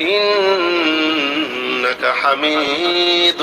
إنك حميد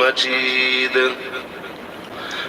مجيد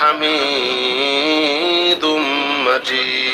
حميد مجيد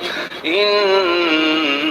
إن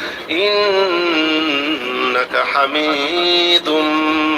إنك حميد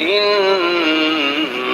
إن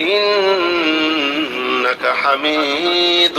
إنك حميد مجيد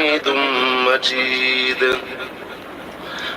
مجيد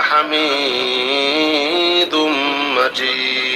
حميد مجيد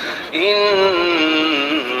إن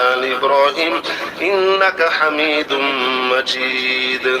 آل إبراهيم إنك حميد مجيد.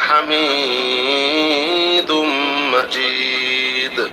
حميد مجيد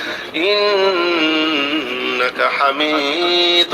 إنك حميد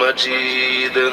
مجيد.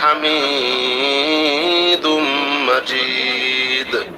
حميد مجيد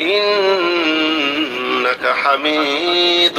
إنك حميد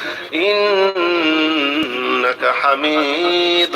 إنك حميد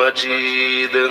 مجيد.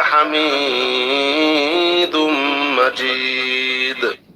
حميد مجيد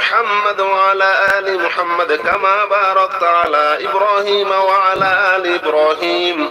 محمد وعلى آل محمد كما باركت على إبراهيم وعلى آل إبراهيم.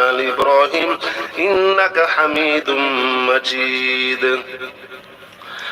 آل إبراهيم إنك حميد مجيد.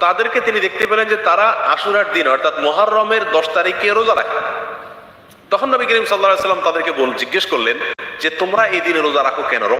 তাদেরকে তিনি দেখতে পেলেন যে তারা আশুরার দিন, অর্থাৎ মহারমের দশ তারিখে রোজা রাখে। তখন নবী করিম সাল্লাহ সাল্লাম তাদেরকে বল জিজ্ঞেস করলেন যে, তোমরা এই দিনে রোজা রাখো কেন?